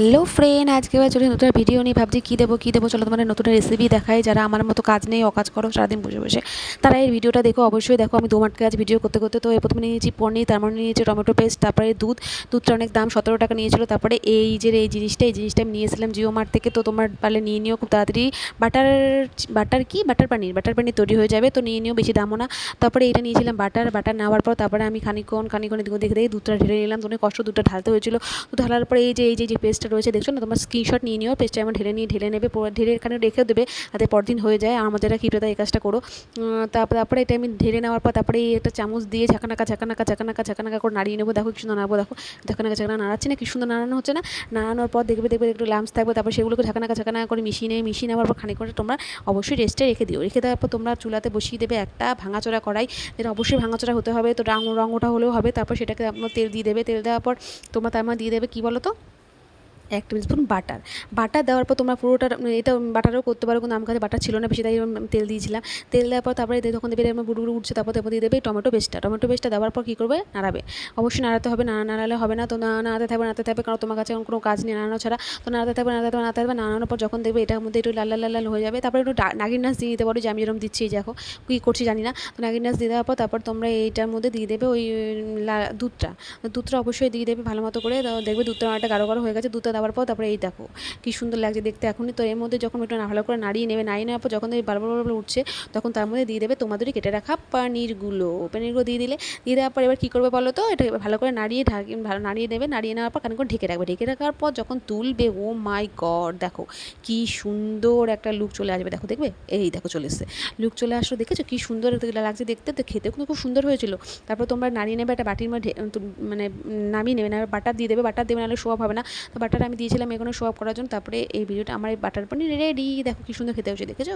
Hello friend, আজকে আবার চলে নতুন ভিডিও নিয়ে ভাবছি কী দেবো কী দেবো, চলো তোমাদের নতুন রেসিপি দেখাই। যারা আমার মতো কাজ নেই, অকাজ করো, সারাদিন বসে বসে। তারা এই ভিডিওটা দেখো, অবশ্যই দেখো, আমি দোমাটকে আজ ভিডিও করতে করতে তো এর প্রথমে নিয়েছি পনির তারপর নিয়েছি টমেটো পেস্ট তারপরে দুধ। দুধটা অনেক দাম, সতেরো টাকা নিয়েছিল। তারপরে এই যে এই জিনিসটা এই জিনিসটা আমি নিয়েছিলাম জিও মার্ট থেকে। তো তোমার পারলে নিয়ে নিও খুব তাড়াতাড়ি। বাটার বাটার কি? বাটার পানির বাটার পানির তৈরি হয়ে যাবে, তো নিয়ে নিও, বেশি দামও না। তারপরে এটা নিয়েছিলাম বাটার বাটার নেওয়ার পর তারপরে আমি খানিকক্ষণ খানিকক্ষণ দেখে দেখে দুধটা ঢেলে নিলাম। তো অনেক কষ্ট দুধটা ঢালতে হয়েছিল। তো ঢালার পরে এই যে এই যে যে পেস্টটা রয়েছে, দেখছ না? তোমার স্ক্রিনশট নিয়ে নিও পেস্টটা এমন ঢেলে নিয়ে, ঢেলে নেবে ঢেলে এখানে রেখেও দেবে তাতে পরদিন হয়ে যায়। আর আমাদের কি এই কাজটা করো। তারপর তারপরে এটা আমি ঢেলে নেওয়ার পর, তারপরে একটা চামচ দিয়ে ঝাঁকানাকা ঝাঁকানাকা ঝাঁকানাকা ঝাঁকানাকা করে নাড়িয়ে নেব। দেখো কি সুন্দর নাড়বো, দেখো। ঝাঁকানাকা ঝাঁকানা নাড়াচ্ছে না, কি সুন্দর নাড়ানো হচ্ছে না? নাড়ানোর পর দেখবে দেখবে একটু লামস থাকবে, তারপর সেগুলোকে ঝাঁকানাকা ঝাঁকানাকা করে মিশিয়ে নেবে মিশিয়ে নেওয়ার পর খানিক করে তোমরা অবশ্যই রেস্টে রেখে দিও। রেখে দেওয়ার পর তোমরা চুলাতে বসিয়ে দেবে একটা ভাঙাচোরা করাই যেটা অবশ্যই ভাঙাচোরা হতে হবে, তো রং রং ওঠা হলেও হবে। তারপর সেটাকে আপনার তেল দিয়ে দেবে। তেল দেওয়ার পর তোমরা তার মধ্যে দিয়ে দেবে, কী বলো তো এক টেবিল স্পুন বাটার বাটার দেওয়ার পর তোমরা পুরোটা এটা বাটারও করতে পারো, কিন্তু আমার কাছে বাটার ছিল না, বেশি তাই তেল দিয়েছিলাম। তেল দেওয়ার পর তারপরে যখন দেবে এরকম বুড়ু বুড়ু উঠছে, তারপর তারপর দিয়ে দেবে টমেটো পেস্টটা টমেটো পেস্টটা দেওয়ার পর কী করবে? নাড়াবে। অবশ্যই নাড়াতে হবে, না নাড়ালে হবে না, তো না নাড়াতে থাকবে নাড়াতে থাকবে, কারণ তোমার কাছে কোনো কাজ নেই নাড়ানো ছাড়া। তো নাড়াতে থাকবে নাড়াতে থাকবে নাড়াতে থাকবে, নাড়ানোর পর যখন দেখবে এটার মধ্যে একটু লাল লাল লাল হয়ে যাবে, তারপরে একটু নাগিন নাচ দিয়ে দিতে পারো, যে আমি যেরকম দিচ্ছি দেখো, কী করছি জানি না। তো নাগিন নাচ দিয়ে দেওয়ার পর তারপর তোমরা এইটার মধ্যে দিয়ে দেবে ওই দুধটা। দুধটা অবশ্যই দিয়ে দেবে ভালো মতো করে দেখবে দুধটা একটা গাঢ় গাঢ় হয়ে গেছে, দুধটা দেওয়ার পর তারপরে এই দেখো, কী সুন্দর লাগছে দেখতে। এখনই তো এর মধ্যে যখন একটু ভালো করে নাড়িয়ে নেবে, নাড়িয়ে নেওয়ার পর যখন বারবার বারবার উঠছে, তখন তার মধ্যে দিয়ে দেবে তোমাদেরই কেটে রাখা পানিরগুলো। পানিরগুলো দিয়ে দিলে, দিয়ে দেওয়ার পর এবার কী করবে বলো তো? এটা ভালো করে নাড়িয়ে ঢাকি, ভালো নাড়িয়ে নেবে নাড়িয়ে নেওয়ার পর খানিকক্ষণ ঢেকে রাখবে। ঢেকে রাখার পর যখন তুলবে, ও মাই গড দেখো কি সুন্দর একটা লুক চলে আসবে। দেখো দেখবে? এই দেখো চলে এসছে। লুক চলে আসলো, দেখেছ? কি সুন্দর লাগছে দেখতে। তো খেতে কিন্তু খুব সুন্দর হয়েছিল। তারপর তোমরা নাড়িয়ে নেবে একটা বাটির মধ্যে মানে নামিয়ে নেবে, না বাটার দিয়ে দেবে। বাটার দেবে নাহলে সোয়াব হবে না। তো বাটার আমি দিয়েছিলাম এখানে অফ করার জন্য, তারপরে এই ভিডিওটা আমার এই বাটার পানির রেডি দেখো কি সুন্দর খেতে হয়েছে, দেখেছ?